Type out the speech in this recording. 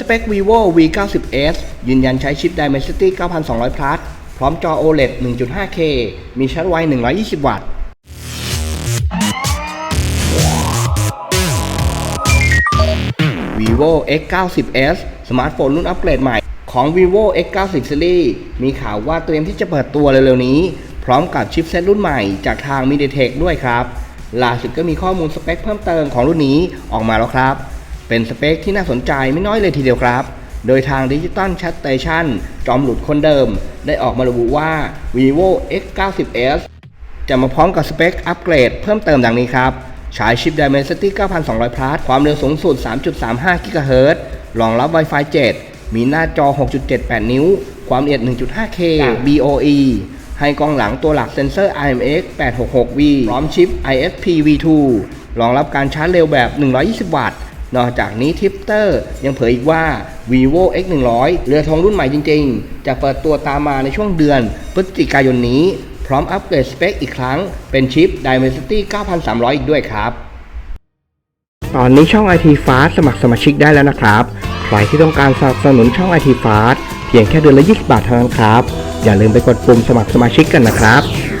สเปค vivo v 9 0 s ยืนยันใช้ชิป Dimensity 9200 plus พร้อมจอ OLED 1.5K มีชาร์จไว 120 วัตต์ vivo x 9 0 s สมาร์ทโฟนรุ่นอัปเกรดใหม่ของ vivo x 9 0 series มีข่าวว่าเตรียมที่จะเปิดตัวเร็วๆนี้ พร้อมกับชิปเซตรุ่นใหม่จากทาง MediaTek ด้วยครับ ล่าสุดก็มีข้อมูลสเปคเพิ่มเติมของรุ่นนี้ออกมาแล้วครับ เป็นสเปคที่น่าสนใจไม่น้อยเลยทีเดียวครับ โดยทาง Digital Chat Station จอมหลุดคนเดิม ได้ออกมาระบุว่า vivo x 9 0 s จะมาพร้อมกับสเปคอัปเกรดเพิ่มเติมดังนี้ครับใช้ชิป Dimensity 9200 plus ความเร็วสูงสุด 3.35 GHz รองรับ Wi-Fi 7 มีหน้าจอ 6.78 นิ้ว ความละเอียด 1.5K BOE ให้กล้องหลังตัวหลักเซ็นเซอร์ IMX 866V พร้อมชิป ISP V2 รองรับการชาร์จเร็วแบบ 120 วัตต์ นอกจากนี้ทิปเตอร์ยังเผยอีกว่า vivo x 1 0 0เรือธงรุ่นใหม่จริงๆ จะเปิดตัวตามมาในช่วงเดือนพฤศจิกายนนี้ พร้อมอัปเกรดสเปคอีกครั้ง เป็นชิป Dimensity 9300 อีกด้วยครับ ตอนนี้ช่อง IT Fast สมัครสมาชิกได้แล้วนะครับ ใครที่ต้องการสนับสนุนช่อง IT Fast เพียงแค่เดือนละ 20 บาทเท่านั้นครับ อย่าลืมไปกดปุ่มสมัครสมาชิกกันนะครับ